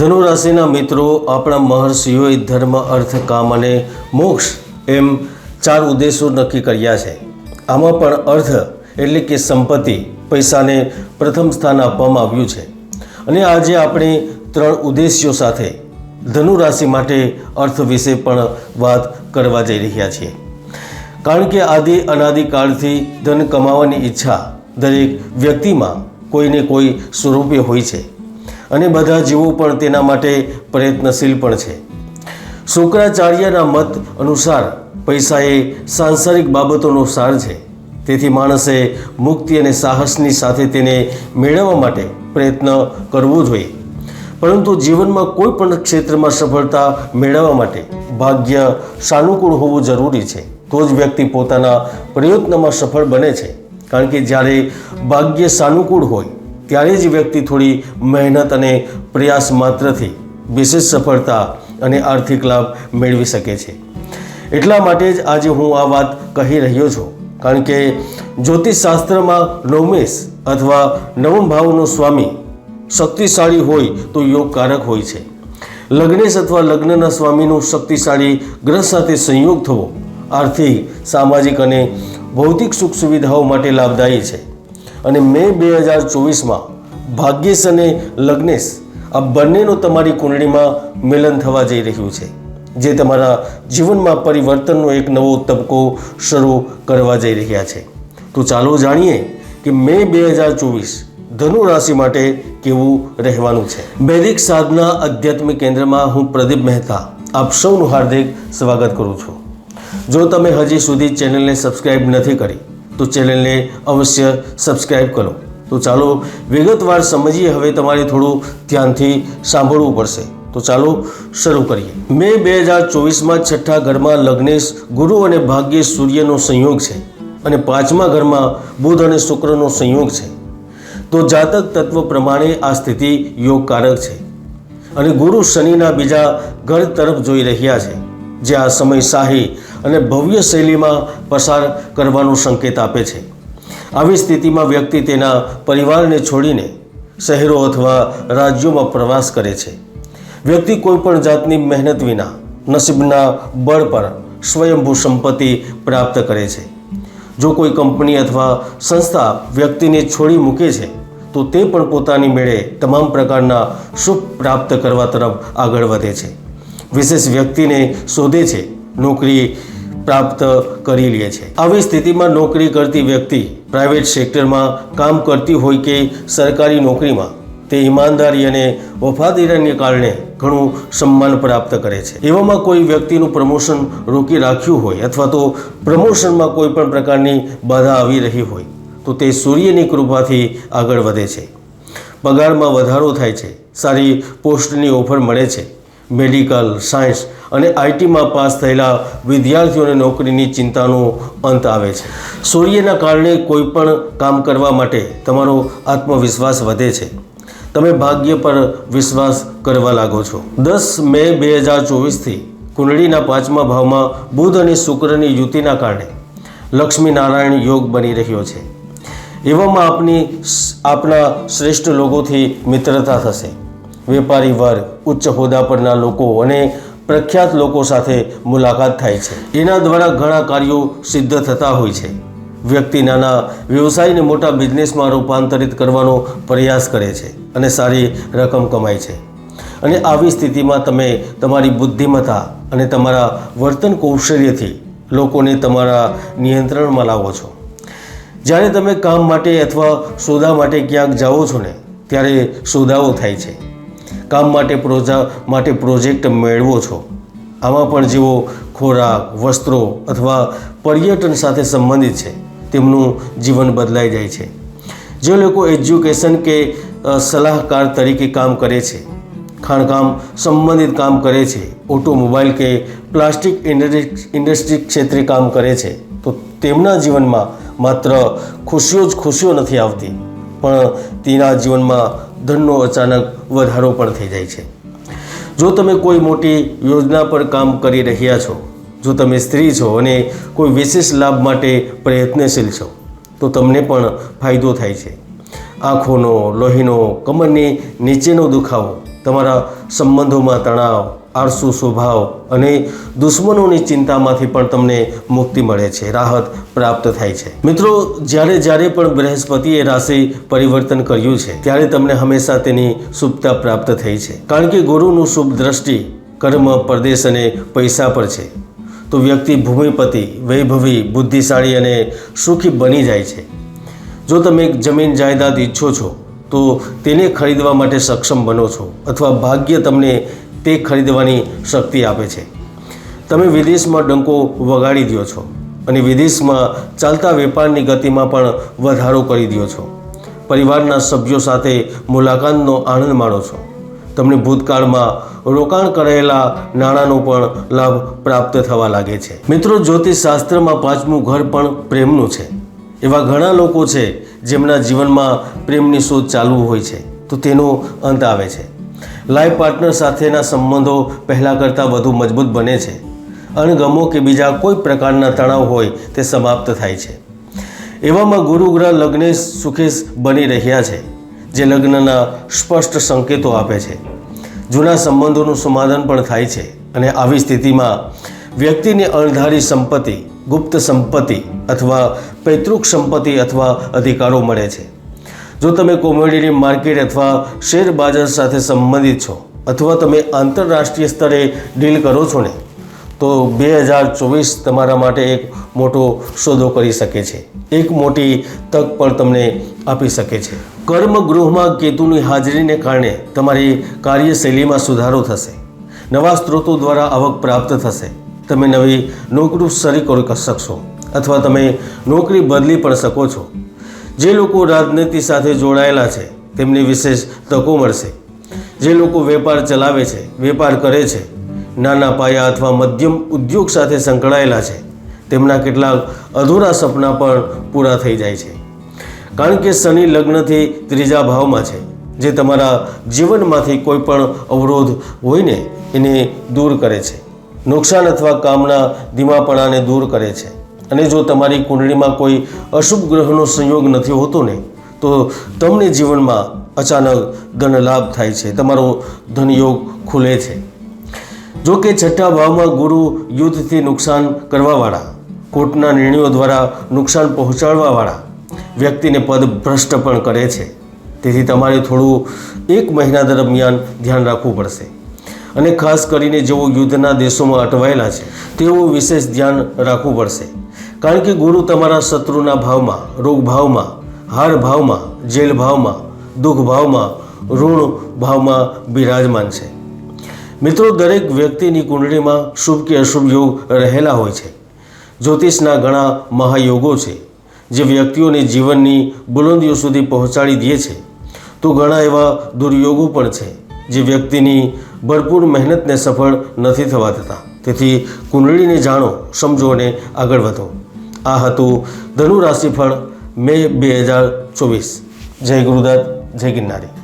ધનુ રાશિના મિત્રો, આપણા મહર્ષિઓએ ધર્મ, અર્થ, કામ અને મોક્ષ એમ ચાર ઉદ્દેશો નક્કી કર્યા છે. આમાં પણ અર્થ એટલે કે સંપત્તિ, પૈસાને પ્રથમ સ્થાન આપવામાં આવ્યું છે. અને આજે આપણે ત્રણ ઉદ્દેશ્યો સાથે ધનુ રાશિ માટે અર્થ વિશે પણ વાત કરવા જઈ રહ્યા છીએ. કારણ કે આદિ અનાદિકાળથી ધન કમાવાની ઈચ્છા દરેક વ્યક્તિમાં કોઈને કોઈ સ્વરૂપે હોય છે. અને બધા જીવો પણ તેના માટે પ્રયત્નશીલ પણ છે. શુક્રાચાર્યના મત અનુસાર પૈસા એ સાંસારિક બાબતોનો સાર છે. તેથી માણસે મુક્તિ અને સાહસની સાથે તેને મેળવવા માટે પ્રયત્ન કરવો જોઈએ. પરંતુ જીવનમાં કોઈ પણ ક્ષેત્રમાં સફળતા મેળવવા માટે ભાગ્ય સાનુકૂળ હોવું જરૂરી છે. તો જ વ્યક્તિ પોતાના પ્રયત્નમાં સફળ બને છે. કારણ કે જ્યારે ભાગ્ય સાનુકૂળ હોય ત્યારે જ વ્યક્તિ થોડી મહેનત અને પ્રયાસ માત્રથી વિશેષ સફળતા અને આર્થિક લાભ મેળવી શકે છે. એટલા માટે જ આજે હું આ વાત કહી રહ્યો છું. કારણ કે જ્યોતિષશાસ્ત્રમાં નવમેશ અથવા નવમ ભાવનો સ્વામી શક્તિશાળી હોય તો યોગકારક હોય છે. લગ્નેશ અથવા લગ્નના સ્વામીનું શક્તિશાળી ગ્રહ સાથે સંયોગ થવો આર્થિક, સામાજિક અને ભૌતિક સુખ સુવિધાઓ માટે લાભદાયી છે. અને મે બે હજાર ચોવીસમાં ભાગ્યેશ અને લગ્નેશ આ બંનેનું તમારી કુંડળીમાં મિલન થવા જઈ રહ્યું છે, જે તમારા જીવનમાં પરિવર્તનનો એક નવો તબક્કો શરૂ કરવા જઈ રહ્યા છે. તો ચાલો જાણીએ કે મે બે હજાર ચોવીસ ધનુ રાશિ માટે કેવું રહેવાનું છે. વૈદિક સાધના આધ્યાત્મિક કેન્દ્રમાં હું પ્રદીપ મહેતા આપ સૌનું હાર્દિક સ્વાગત કરું છું. જો તમે હજી સુધી ચેનલને સબસ્ક્રાઇબ નથી કરી તો ચેનલને અવશ્ય સબસ્ક્રાઈબ કરો. તો ચાલો વિગતવાર સમજીએ, હવે તમારે થોડું ધ્યાનથી સાંભળવું પડશે. તો ચાલો શરૂ કરીએ. મે બે હજાર ચોવીસમાં છઠ્ઠા ઘરમાં લગ્નેશ, ગુરુ અને ભાગ્ય સૂર્યનો સંયોગ છે અને પાંચમા ઘરમાં બુધ અને શુક્રનો સંયોગ છે. તો જાતક તત્વ પ્રમાણે આ સ્થિતિ યોગકારક છે. અને ગુરુ શનિના બીજા ઘર તરફ જોઈ રહ્યા છે, જે આ સમય શાહી અને ભવ્ય શૈલીમાં પસાર કરવાનો સંકેત આપે છે. આવી સ્થિતિમાં વ્યક્તિ તેના પરિવારને છોડીને શહેરો અથવા રાજ્યોમાં પ્રવાસ કરે છે. વ્યક્તિ કોઈપણ જાતની મહેનત વિના નસીબના બળ પર સ્વયંભૂ સંપત્તિ પ્રાપ્ત કરે છે. જો કોઈ કંપની અથવા સંસ્થા વ્યક્તિને છોડી મૂકે છે, તો તે પણ પોતાની મેળે તમામ પ્રકારના સુખ પ્રાપ્ત કરવા તરફ આગળ વધે છે. વિશેષ વ્યક્તિને શોધે છે નોકરી પ્રાપ્ત કરી લે છે. આવી સ્થિતિમાં નોકરી કરતી વ્યક્તિ પ્રાઇવેટ સેક્ટરમાં કામ કરતી હોય કે સરકારી નોકરીમાં, તે ઈમાનદારી અને વફાદારીને કારણે ઘણું સન્માન પ્રાપ્ત કરે છે. એવામાં કોઈ વ્યક્તિનું પ્રમોશન રોકી રાખ્યું હોય અથવા તો પ્રમોશનમાં કોઈ પણ પ્રકારની બાધા આવી રહી હોય, તો તે સૂર્યની કૃપાથી આગળ વધે છે. પગારમાં વધારો થાય છે. સારી પોસ્ટની ઓફર મળે છે. મેડિકલ, સાયન્સ અને આઈટીમાં પાસ થયેલા વિદ્યાર્થીઓને નોકરીની ચિંતાનો અંત આવે છે. સૂર્યના કારણે કોઈ પણ કામ કરવા માટે તમારો આત્મવિશ્વાસ વધે છે. તમે ભાગ્ય પર વિશ્વાસ કરવા લાગો છો. દસ મે બે હજાર ચોવીસથી કુંડળીના પાંચમા ભાવમાં બુધ અને શુક્રની યુતિના કારણે લક્ષ્મી નારાયણ યોગ બની રહ્યો છે. એવામાં આપની આપના શ્રેષ્ઠ લોકોથી મિત્રતા થશે. વેપારી વર્ગ, ઉચ્ચ હોદ્દા પરના લોકો અને પ્રખ્યાત લોકો સાથે મુલાકાત થાય છે. એના દ્વારા ઘણા કાર્યો સિદ્ધ થતા હોય છે. વ્યક્તિ નાના વ્યવસાયને મોટા બિઝનેસમાં રૂપાંતરિત કરવાનો પ્રયાસ કરે છે અને સારી રકમ કમાય છે. અને આવી સ્થિતિમાં તમે તમારી બુદ્ધિમત્તા અને તમારા વર્તન કૌશલ્યથી લોકોને તમારા નિયંત્રણમાં લાવો છો. જ્યારે તમે કામ માટે અથવા સોદા માટે ક્યાંક જાઓ છો ને, ત્યારે સોદાઓ થાય છે. કામ માટે પ્રોજા, માટે પ્રોજેક્ટ મેળવો છો. આમાં પણ જેઓ ખોરાક, વસ્ત્રો અથવા પર્યટન સાથે સંબંધિત છે, તેમનું જીવન બદલાઈ જાય છે. જે લોકો એજ્યુકેશન કે સલાહકાર તરીકે કામ કરે છે, ખાણકામ સંબંધિત કામ કરે છે, ઓટોમોબાઈલ કે પ્લાસ્ટિક ઇન્ડસ્ટ્રી ક્ષેત્રે કામ કરે છે, તો તેમના જીવનમાં માત્ર ખુશીઓ જ ખુશીઓ નથી આવતી, પણ તેના જીવનમાં ધનનો અચાનક વધારો પણ થઈ જાય છે. જો તમે કોઈ મોટી યોજના પર કામ કરી રહ્યા છો, જો તમે સ્ત્રી છો અને કોઈ વિશેષ લાભ માટે પ્રયત્નશીલ છો, તો તમને પણ ફાયદો થાય છે. આંખોનો, લોહીનો, કમરની નીચેનો દુખાવો, તમારા સંબંધોમાં તણાવ આળસુ સ્વભાવ અને દુશ્મનોની ચિંતામાંથી પણ તમને મુક્તિ મળે છે, રાહત પ્રાપ્ત થાય છે. મિત્રો, જ્યારે જ્યારે પણ બૃહસ્પતિએ રાશિ પરિવર્તન કર્યું છે, ત્યારે તમને હંમેશા તેની શુભતા પ્રાપ્ત થઈ છે. કારણ કે ગુરુનું શુભ દ્રષ્ટિ કર્મ, પ્રદેશ અને પૈસા પર છે. તો વ્યક્તિ ભૂમિપતિ, વૈભવી, બુદ્ધિશાળી અને સુખી બની જાય છે. જો તમે એક જમીન જાયદાદ ઈચ્છો છો, તો તેને ખરીદવા માટે સક્ષમ બનો છો અથવા ભાગ્ય તમને તે ખરીદવાની શક્તિ આપે છે. તમે વિદેશમાં ડંકો વગાડી દો છો અને વિદેશમાં ચાલતા વેપારની ગતિમાં પણ વધારો કરી દો છો. પરિવારના સભ્યો સાથે મુલાકાતનો આનંદ માણો છો. તમને ભૂતકાળમાં રોકાણ કરેલા નાણાંનો પણ લાભ પ્રાપ્ત થવા લાગે છે. મિત્રો, જ્યોતિષશાસ્ત્રમાં પાંચમું ઘર પણ પ્રેમનું છે. એવા ઘણા લોકો છે જેમના જીવનમાં પ્રેમની શોધ ચાલુ હોય છે. તો તેનો અંત આવે છે. લાઈફ પાર્ટનર સાથેના સંબંધો પહેલાં કરતાં વધુ મજબૂત બને છે અણગમો કે બીજા કોઈ પ્રકારના તણાવ હોય તે સમાપ્ત થાય છે. એવામાં ગુરુગ્રહ લગ્નેશ સુખેશ બની રહ્યા છે, જે લગ્નના સ્પષ્ટ સંકેતો આપે છે. જૂના સંબંધોનું સમાધાન પણ થાય છે અને આવી સ્થિતિમાં વ્યક્તિની અણધારી સંપત્તિ, ગુપ્ત સંપત્તિ અથવા પૈતૃક સંપત્તિ અથવા અધિકારો મળે છે. જો તમે કોમોડિટી માર્કેટ અથવા શેર બજાર સાથે સંબંધિત છો અથવા તમે આંતરરાષ્ટ્રીય સ્તરે ડીલ કરો છો ને, તો બે હજાર ચોવીસ તમારા માટે એક મોટો સોદો કરી શકે છે. એક મોટી તક પણ તમને આપી શકે છે. કર્મ ગૃહમાં કેતુની હાજરીને કારણે તમારી કાર્યશૈલીમાં સુધારો થશે. નવા સ્ત્રોતો દ્વારા આવક પ્રાપ્ત થશે. તમે નવી નોકરી શરૂ કરી શકશો અથવા તમે નોકરી બદલી પણ શકો છો. જે લોકો રાજનીતિ સાથે જોડાયેલા છે, તેમને વિશેષ તકો મળશે. જે લોકો વેપાર ચલાવે છે, વેપાર કરે છે, નાના પાયા અથવા મધ્યમ ઉદ્યોગ સાથે સંકળાયેલા છે, તેમના કેટલાક અધૂરા સપના પણ પૂરા થઈ જાય છે. કારણ કે શનિ લગ્નથી ત્રીજા ભાવમાં છે. જે તમારા જીવનમાંથી કોઈ પણ અવરોધ હોઈને એને દૂર કરે છે. નુકસાન અથવા કામના ધીમાપણાને દૂર કરે છે. અને જો તમારી કુંડળીમાં કોઈ અશુભ ગ્રહનો સંયોગ નથી હોતો ને, તો તમને જીવનમાં અચાનક ધન લાભ થાય છે, તમારો ધનયોગ ખુલે છે. જો કે છઠ્ઠા ભાવમાં ગુરુ યુદ્ધથી નુકસાન કરવાવાળા, કોર્ટના નિર્ણયો દ્વારા નુકસાન પહોંચાડવાવાળા વ્યક્તિને પદ ભ્રષ્ટ પણ કરે છે. તેથી તમારે થોડું એક મહિના દરમિયાન ધ્યાન રાખવું પડશે. અને ખાસ કરીને જેઓ યુદ્ધના દેશોમાં અટવાયેલા છે, તેઓ વિશેષ ધ્યાન રાખવું પડશે. કારણ કે ગુરુ તમારા શત્રુના ભાવમાં રોગ ભાવમાં હાર ભાવમાં જેલ ભાવમાં દુઃખ ભાવમાં ઋણ ભાવમાં બિરાજમાન છે. મિત્રો, દરેક વ્યક્તિની કુંડળીમાં શુભ કે અશુભ યોગ રહેલા હોય છે. જ્યોતિષના ઘણા મહાયોગો છે. જે વ્યક્તિઓને જીવનની બુલંદીઓ સુધી પહોંચાડી દે છે. તો ઘણા એવા દુર્યોગો પણ છે, જે વ્યક્તિની ભરપૂર મહેનતને સફળ નથી થવા દેતા. તેથી કુંડળીને જાણો, સમજો અને આગળ વધો. આ હતું ધનુ રાશિફળ મે બે હજાર ચોવીસ. જય ગુરુદત્ત જય ગિરનારી.